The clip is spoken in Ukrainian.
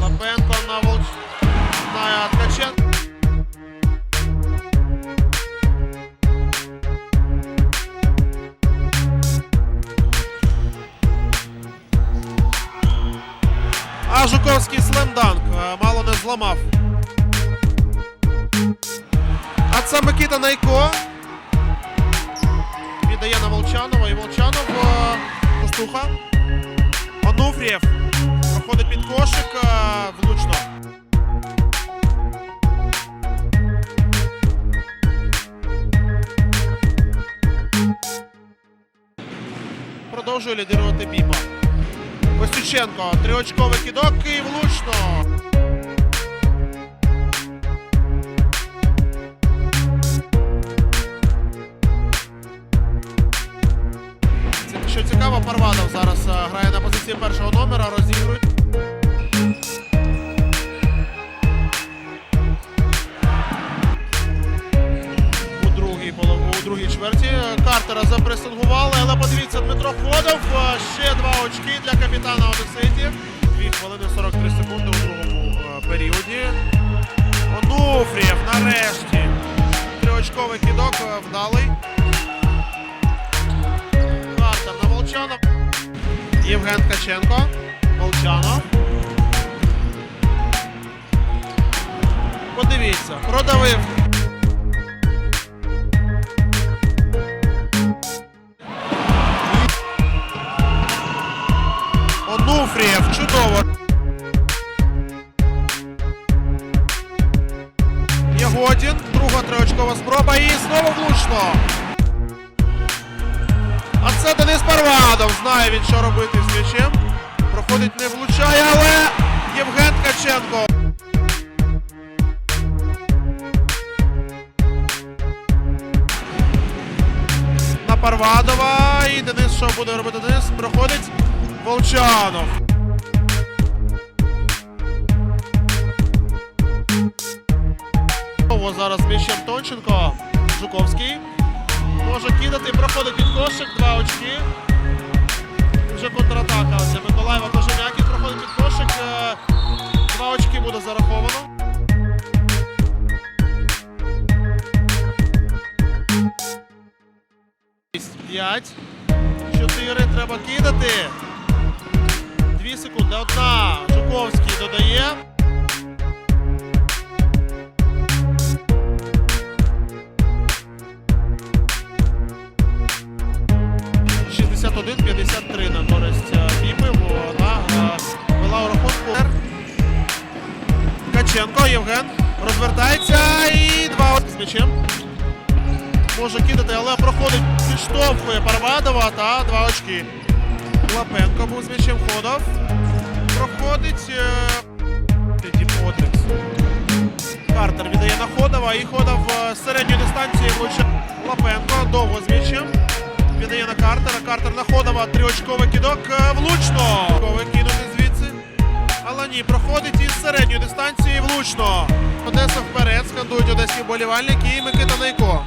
Лапенко на волч на Ткаченко. А Жуковський слемданк е, мало не зламав. А це Микита Найко. Віддає на Волчанова. І Волчанов е, штуха. Онуфрієв проходить під кошик влучно. Продовжує лідирувати Біба. Костюченко, триочковий кидок і влучно. Що цікаво, Парвадов зараз грає на позиції першого номера, розігрують. Картера запресингували, але подивіться, Дмитро Ходов. е, Ще два очки для капітана Одеситі. 2 хвилини 43 секунди у другому е, періоді. Онуфрієв нарешті. Триочковий кидок е, вдалий. Картер на Волчанов. Євген Ткаченко. Волчанов. Подивіться, продавив. Знову влучно. А це Денис Парвадов. Знає він, що робити з м'ячем. Проходить, не влучає, але Євген Ткаченко. На Парвадова. І Денис, що буде робити Денис? Проходить Волчанов. Зараз з м'ячем Тонченко. Жуковський. Може кидати, проходить під кошик, два очки. Вже контратака. Це Миколаєва Кожем'яків проходить під кошик. е, Два очки буде зараховано. П'ять. Чотири. Треба кидати. Дві секунди. Одна. Жуковський додає. – 61-53 на користь е, Біпи. Вона е, вела у рахунку. Каченко, Євген розвертається і два з м'ячем. Може кидати, але проходить, підштовхує Парвадова та два очки. Лапенко був з м'ячем ходов. Проходить е, Картер віддає на Ходова і Ходов е, з середньої дистанції влучає. Лапенко Картер Находова, тріочковий кидок. е, Влучно. Кинути звідси. Але ні, проходить із середньої дистанції влучно. Одеса вперед, скандують одеські болівальники і Микита Найко.